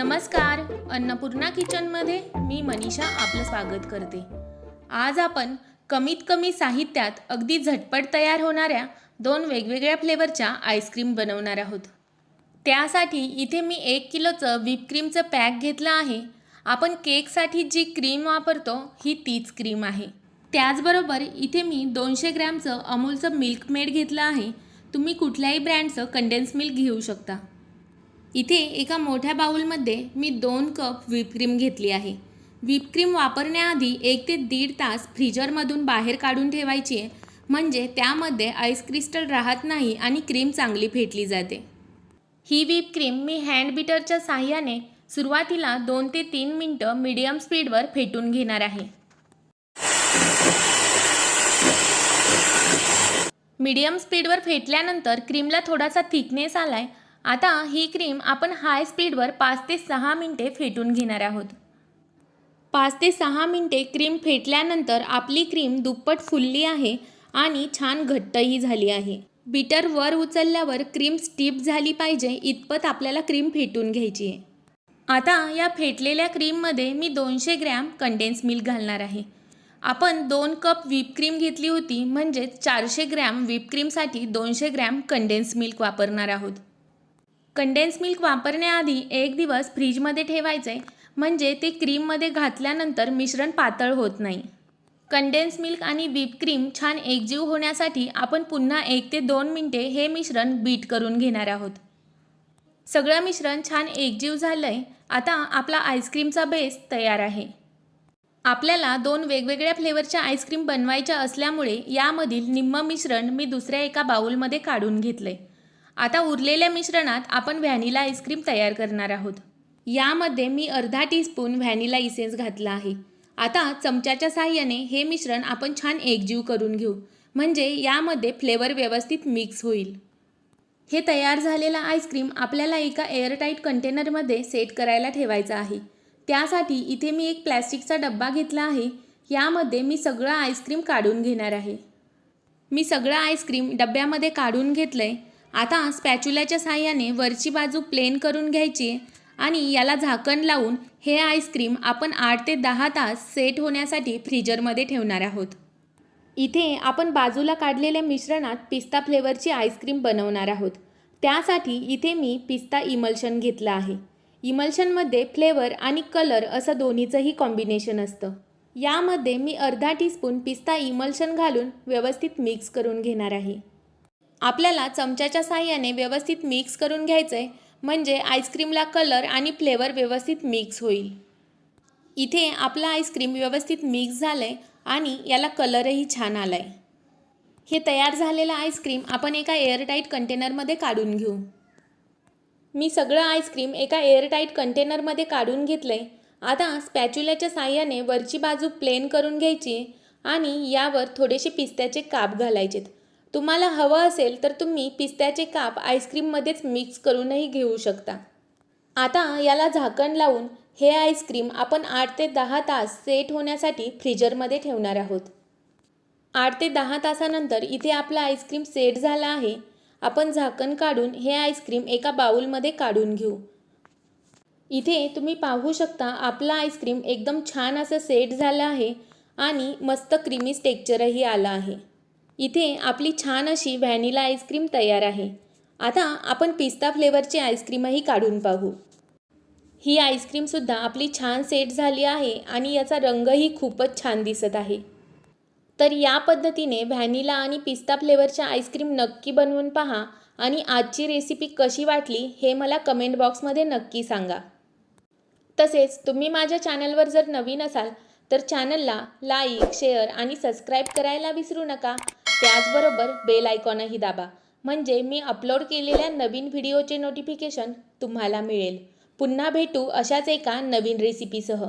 नमस्कार अन्नपूर्णा किचनमध्ये मी मनीषा आपलं स्वागत करते. आज आपण कमीत कमी साहित्यात अगदी झटपट तयार होणाऱ्या दोन वेगवेगळ्या फ्लेवरच्या आईस्क्रीम बनवणार आहोत. त्यासाठी इथे मी एक किलोचं व्हिप क्रीमचं पॅक घेतलं आहे. आपण केकसाठी जी क्रीम वापरतो ही तीच क्रीम आहे. त्याचबरोबर इथे मी दोनशे ग्रॅमचं अमूलचं मिल्क मेड घेतलं आहे. तुम्ही कुठल्याही ब्रँडचं कंडेन्स मिल्क घेऊ शकता. इथे एका मोठ्या बाऊलमध्ये मी दोन कप व्हिपक्रीम घेतली आहे. व्हिपक्रीम वापरण्याआधी एक ते दीड तास फ्रीजरमधून बाहेर काढून ठेवायची आहे. म्हणजे त्यामध्ये आईस क्रिस्टल राहत नाही आणि क्रीम चांगली फेटली जाते. ही व्हीप क्रीम मी हँड बीटरच्या साह्याने सुरुवातीला दोन ते तीन मिनटं मीडियम स्पीडवर फेटून घेणार आहे. मीडियम स्पीडवर फेटल्यानंतर क्रीमला थोडासा थिकनेस आलाय आता ही क्रीम आपण हाय स्पीडवर पाच ते सहा मिनटे फेटून घेणार आहोत. पाच ते सहा मिनटे क्रीम फेटल्यानंतर आपली क्रीम दुप्पट फुलली आहे आणि छान घट्टही झाली आहे. बीटर वर उचलल्यावर क्रीम स्टीप झाली पाहिजे इतपत आपल्याला क्रीम फेटून घ्यायची आहे. आता या फेटलेल्या क्रीममध्ये मी दोनशे ग्रॅम कंडेन्स मिल्क घालणार आहे. आपण दोन कप व्हिप क्रीम घेतली होती म्हणजेच चारशे ग्रॅम व्हिपक्रीमसाठी दोनशे ग्रॅम कंडेन्स मिल्क वापरणार आहोत. कंडेन्स मिल्क वापरण्याआधी एक दिवस फ्रीजमध्ये ठेवायचे. म्हणजे ते क्रीममध्ये घातल्यानंतर मिश्रण पातळ होत नाही. कंडेन्स मिल्क आणि व्हीप क्रीम छान एकजीव होण्यासाठी आपण पुन्हा एक ते दोन मिनटे हे मिश्रण बीट करून घेणार आहोत. सगळं मिश्रण छान एकजीव झालं आहे आता आपला आईस्क्रीमचा बेस तयार आहे. आपल्याला दोन वेगवेगळ्या फ्लेवरच्या आईस्क्रीम बनवायच्या असल्यामुळे यामधील निम्म मिश्रण मी दुसऱ्या एका बाउलमध्ये काढून घेतलं आहे आता उरलेल्या मिश्रणात आपण व्हॅनिला आईस्क्रीम तयार करणार आहोत. यामध्ये मी अर्धा टीस्पून व्हॅनिला इसेन्स घातला आहे. आता चमच्याच्या साह्याने हे मिश्रण आपण छान एकजीव करून घेऊ. म्हणजे यामध्ये फ्लेवर व्यवस्थित मिक्स होईल. हे तयार झालेला आईस्क्रीम आपल्याला एका एअरटाईट कंटेनरमध्ये सेट करायला ठेवायचं आहे. त्यासाठी इथे मी एक प्लॅस्टिकचा डब्बा घेतला आहे. यामध्ये मी सगळं आईस्क्रीम काढून घेणार आहे. मी सगळं आईस्क्रीम डब्यामध्ये काढून घेतलं आहे आता स्पॅच्युलाच्या साह्याने वरची बाजू प्लेन करून घ्यायची आणि याला झाकण लावून हे आईस्क्रीम आपण आठ ते दहा तास सेट होण्यासाठी फ्रीजरमध्ये ठेवणार आहोत. इथे आपण बाजूला काढलेल्या मिश्रणात पिस्ता फ्लेवरची आईस्क्रीम बनवणार आहोत. त्यासाठी इथे मी पिस्ता इमल्शन घेतलं आहे. इमल्शनमध्ये फ्लेवर आणि कलर असं दोन्हीचंही कॉम्बिनेशन असतं. यामध्ये मी अर्धा टीस्पून पिस्ता इमल्शन घालून व्यवस्थित मिक्स करून घेणार आहे. आपल्याला चमच्याच्या साह्याने व्यवस्थित मिक्स करून घ्यायचं आहे म्हणजे आईस्क्रीमला कलर आणि फ्लेवर व्यवस्थित मिक्स होईल. इथे आपलं आईस्क्रीम व्यवस्थित मिक्स झालं आहे आणि याला कलरही छान आला आहे हे तयार झालेलं आईस्क्रीम आपण एका एअरटाईट कंटेनरमध्ये काढून घेऊ. मी सगळं आईस्क्रीम एका एअरटाईट कंटेनरमध्ये काढून घेतलं आहे आता स्पॅच्युल्याच्या साह्याने वरची बाजू प्लेन करून घ्यायची आणि यावर थोडेसे पिस्त्याचे काप घालायचेत. तुम्हाला हवं असेल तर तुम्ही पिस्त्याचे काप आईस्क्रीममध्येच मिक्स करूनही घेऊ शकता. आता याला झाकण लावून हे आईस्क्रीम आपण आठ ते दहा तास सेट होण्यासाठी फ्रीजरमध्ये ठेवणार आहोत. आठ ते दहा तासानंतर इथे आपलं आईस्क्रीम सेट झाला आहे. आपण झाकण काढून हे आईस्क्रीम एका बाउलमध्ये काढून घेऊ. इथे तुम्ही पाहू शकता आपलं आईस्क्रीम एकदम छान असं सेट झालं आहे आणि मस्त क्रीमी टेक्चरही आलं आहे. इथे आपली छान अशी व्हॅनिला आईस्क्रीम तयार आहे. आता आपण पिस्ता फ्लेवरची आईस्क्रीमही काढून पाहू. ही आईस्क्रीमसुद्धा आपली छान सेट झाली आहे आणि याचा रंगही खूपच छान दिसत आहे. तर या पद्धतीने व्हॅनिला आणि पिस्ता फ्लेवरच्या आईस्क्रीम नक्की बनवून पहा आणि आजची रेसिपी कशी वाटली हे मला कमेंट बॉक्समध्ये नक्की सांगा. तसेच तुम्ही माझ्या चॅनलवर जर नवीन असाल तर चॅनलला लाईक शेअर आणि सबस्क्राईब करायला विसरू नका. त्याचबरोबर बेल आयकॉनही दाबा. म्हणजे मी अपलोड केलेल्या नवीन व्हिडिओचे नोटिफिकेशन तुम्हाला मिळेल. पुन्हा भेटू अशाच एका नवीन रेसिपीसह